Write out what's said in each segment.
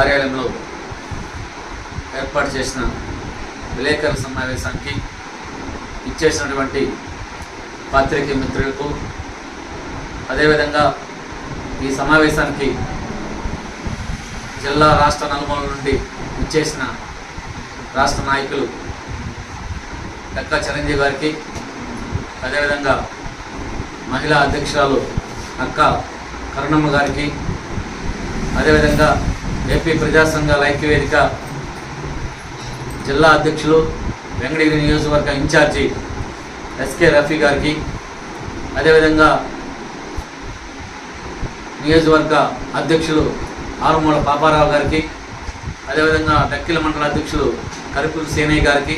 కార్యాలయంలో ఏర్పాటు చేసిన విలేకరుల సమావేశానికి ఇచ్చేసినటువంటి పాత్రికే మిత్రులకు అదేవిధంగా ఈ సమావేశానికి జిల్లా రాష్ట్ర నలుమూల నుండి ఇచ్చేసిన రాష్ట్ర నాయకులు డక్కా చిరంజీవి గారికి అదేవిధంగా మహిళా అధ్యక్షురాలు అక్క కరుణమ్మ గారికి అదేవిధంగా ఏపీ ప్రజా సంఘాల ఐక్యవేదిక జిల్లా అధ్యక్షులు వెంకటగిరి నియోజకవర్గ ఇన్ఛార్జి ఎస్కే రఫీ గారికి అదేవిధంగా నియోజకవర్గ అధ్యక్షులు ఆరుమూల పాపారావు గారికి అదేవిధంగా డక్కిల మండల అధ్యక్షులు కరిపుల్ సేనయ్య గారికి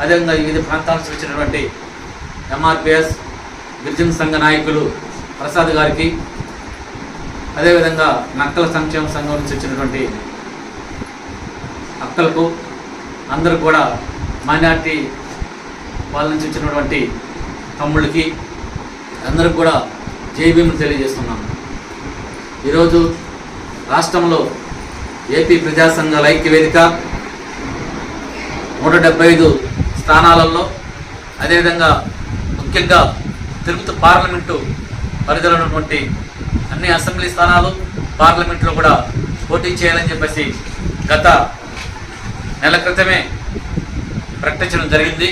అదేవిధంగా వివిధ ప్రాంతాల నుంచి వచ్చినటువంటి ఎంఆర్పిఎస్ గిరిజన సంఘ నాయకులు ప్రసాద్ గారికి అదేవిధంగా నక్కల సంక్షేమ సంఘం నుంచి వచ్చినటువంటి అక్కలకు అందరూ కూడా మైనార్టీ వాళ్ళ నుంచి వచ్చినటువంటి తమ్ముళ్ళకి అందరికి కూడా జైభీములు తెలియజేస్తున్నాను. ఈరోజు రాష్ట్రంలో ఏపీ ప్రజా సంఘాల ఐక్య వేదిక నూట డెబ్బై ఐదు స్థానాలలో అదేవిధంగా ముఖ్యంగా తిరుపతి పార్లమెంటు పరిధిలో ఉన్నటువంటి అన్ని అసెంబ్లీ స్థానాలు పార్లమెంట్లో కూడా పోటీ చేయాలని చెప్పేసి గత నెల క్రితమే ప్రకటించడం జరిగింది.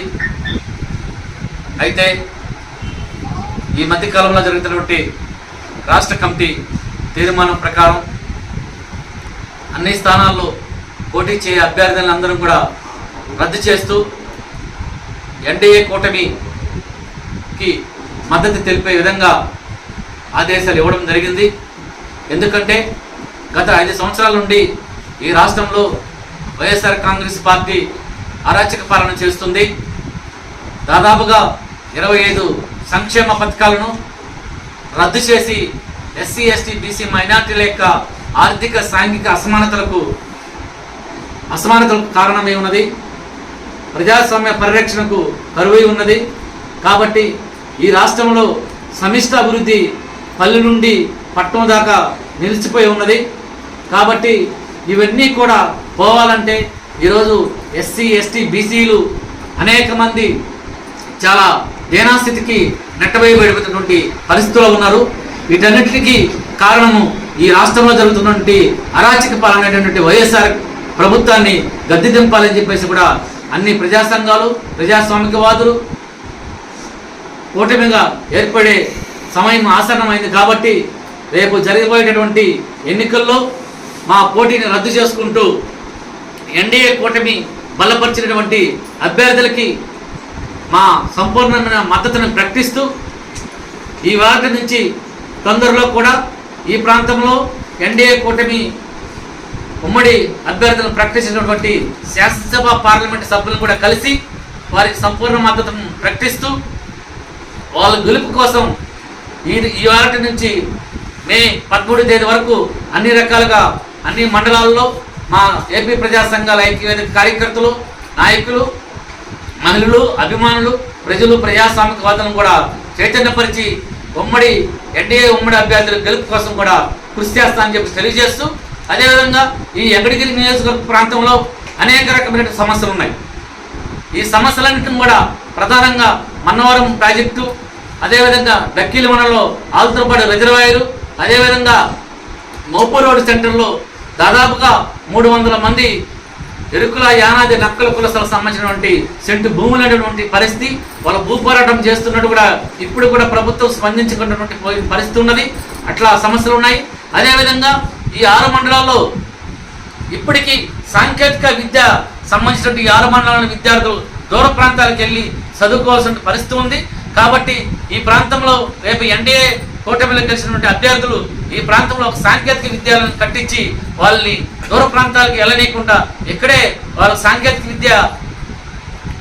అయితే ఈ మధ్యకాలంలో జరుగుతున్నటువంటి రాష్ట్ర కమిటీ తీర్మానం ప్రకారం అన్ని స్థానాల్లో పోటీ చేయ అభ్యర్థులను అందరం కూడా రద్దు చేస్తూ ఎన్డీఏ కూటమికి మద్దతు తెలిపే విధంగా ఆదేశాలు ఇవ్వడం జరిగింది. ఎందుకంటే గత ఐదు సంవత్సరాల నుండి ఈ రాష్ట్రంలో వైఎస్ఆర్ కాంగ్రెస్ పార్టీ అరాచక పాలన చేస్తుంది. దాదాపుగా ఇరవై ఐదు సంక్షేమ పథకాలను రద్దు చేసి ఎస్సీ ఎస్టీ బీసీ మైనార్టీల యొక్క ఆర్థిక సాంఘిక అసమానతలకు అసమానతలకు కారణమై ఉన్నది. ప్రజాస్వామ్య పరిరక్షణకు కరువై ఉన్నది. కాబట్టి ఈ రాష్ట్రంలో సమిష్ట అభివృద్ధి పల్లె నుండి పట్టణం దాకా నిలిచిపోయి ఉన్నది. కాబట్టి ఇవన్నీ కూడా పోవాలంటే ఈరోజు ఎస్సీ ఎస్టీ బీసీలు అనేక మంది చాలా దేనాస్థితికి నెట్టవేయబడినటువంటి పరిస్థితుల్లో ఉన్నారు. వీటన్నిటికీ కారణము ఈ రాష్ట్రంలో జరుగుతున్నటువంటి అరాచక పాలనటువంటి వైఎస్ఆర్ ప్రభుత్వాన్ని గద్దె దింపాలని చెప్పేసి కూడా అన్ని ప్రజా సంఘాలు ప్రజాస్వామికవాదులు కూటమిగా ఏర్పడే సమయం ఆసన్నమైంది కాబట్టి రేపు జరగబోయేటటువంటి ఎన్నికల్లో మా పోటీని రద్దు చేసుకుంటూ ఎన్డీఏ కూటమి బలపరిచినటువంటి అభ్యర్థులకి మా సంపూర్ణమైన మద్దతును ప్రకటిస్తూ ఈ వారి నుంచి తొందరలో కూడా ఈ ప్రాంతంలో ఎన్డీఏ కూటమి ఉమ్మడి అభ్యర్థులను ప్రకటించినటువంటి శాసనసభ పార్లమెంటు సభ్యులను కూడా కలిసి వారికి సంపూర్ణ మద్దతును ప్రకటిస్తూ వాళ్ళ గెలుపు కోసం ఈ ఈ వారటి నుంచి మే పదమూడు తేదీ వరకు అన్ని రకాలుగా అన్ని మండలాల్లో మా ఏపీ ప్రజా సంఘాల ఐక్యవేదిక కార్యకర్తలు నాయకులు మహిళలు అభిమానులు ప్రజలు ప్రజాస్వామికవాదులను కూడా చైతన్యపరిచి ఉమ్మడి ఎన్డీఏ ఉమ్మడి అభ్యర్థుల గెలుపు కోసం కూడా కృషి చేస్తానని చెప్పి తెలియజేస్తూ అదేవిధంగా ఈ ఎగడిగిరి నియోజకవర్గ ప్రాంతంలో అనేక రకమైన సమస్యలు ఉన్నాయి. ఈ సమస్యలన్నింటిని కూడా ప్రధానంగా మన్నవరం ప్రాజెక్టు అదేవిధంగా డక్కీల మనలో ఆల్తరపాడు రిజర్వాయరు అదేవిధంగా మోపూర్ రోడ్ సెంటర్లో దాదాపుగా మూడు వందల మంది ఎరుకుల యానాది నక్కల కులసలకు సంబంధించినటువంటి సెంటు భూములైనటువంటి పరిస్థితి వాళ్ళ భూ పోరాటం చేస్తున్నట్టు కూడా ఇప్పుడు కూడా ప్రభుత్వం స్పందించుకున్నటువంటి పరిస్థితి ఉన్నది. అట్లా సమస్యలు ఉన్నాయి. అదేవిధంగా ఈ ఆరు మండలాల్లో ఇప్పటికీ సాంకేతిక విద్య సంబంధించినటువంటి ఆరు మండలాల విద్యార్థులు దూర ప్రాంతాలకు వెళ్ళి చదువుకోవాల్సిన పరిస్థితి ఉంది. కాబట్టి ఈ ప్రాంతంలో రేపు ఎన్డీఏ కూటమిలో గెలిచినటువంటి అభ్యర్థులు ఈ ప్రాంతంలో ఒక సాంకేతిక విద్యాలయాలను కట్టించి వాళ్ళని దూర ప్రాంతాలకు వెళ్ళనీయకుండా ఇక్కడే వాళ్ళ సాంకేతిక విద్య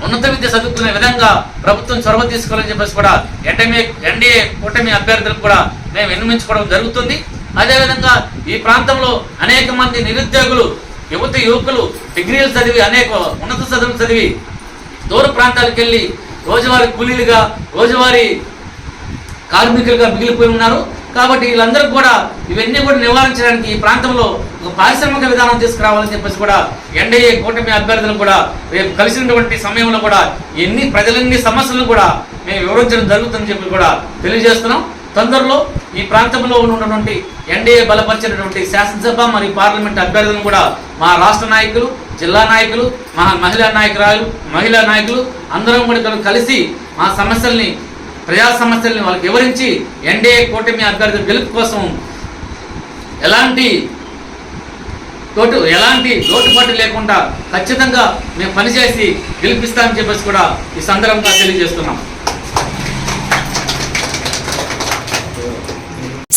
ఉన్నత విద్య చదువుకునే విధంగా ప్రభుత్వం చొరవ తీసుకోవాలని చెప్పేసి కూడా ఎన్డీఏ ఎన్డీఏ కూటమి అభ్యర్థులకు కూడా మేము విన్నవించుకోవడం జరుగుతుంది. అదేవిధంగా ఈ ప్రాంతంలో అనేక మంది నిరుద్యోగులు యువత యువకులు డిగ్రీలు చదివి అనేక ఉన్నత చదువులు చదివి దూర ప్రాంతాలకు వెళ్ళి రోజువారీ కూలీలుగా రోజువారీ కార్మికులుగా మిగిలిపోయి ఉన్నారు. కాబట్టి వీళ్ళందరూ కూడా ఇవన్నీ కూడా నివారించడానికి ఈ ప్రాంతంలో ఒక పారిశ్రామిక విధానం తీసుకురావాలని చెప్పేసి కూడా ఎన్డీఏ కూటమి అభ్యర్థులను కూడా రేపు కలిసినటువంటి సమయంలో కూడా ఎన్ని ప్రజలన్ని సమస్యలను కూడా మేము వివరించడం జరుగుతుందని చెప్పి కూడా తెలియజేస్తున్నాం. తొందరలో ఈ ప్రాంతంలో ఉన్నటువంటి ఎన్డీఏ బలపరిచినటువంటి శాసనసభ మరియు పార్లమెంట్ అభ్యర్థులను కూడా మా రాష్ట్ర నాయకులు జిల్లా నాయకులు మా మహిళా నాయకురాలు మహిళా నాయకులు అందరం కూడా కలిసి మా సమస్యల్ని ప్రజా సమస్యల్ని వాళ్ళకి వివరించి ఎన్డీఏ కూటమి అభ్యర్థి గెలుపు కోసం ఎలాంటి తోటు ఎలాంటి లోటుపాటు లేకుండా ఖచ్చితంగా మేము పనిచేసి గెలిపిస్తామని చెప్పేసి కూడా ఈ సందర్భంగా తెలియజేస్తున్నాం.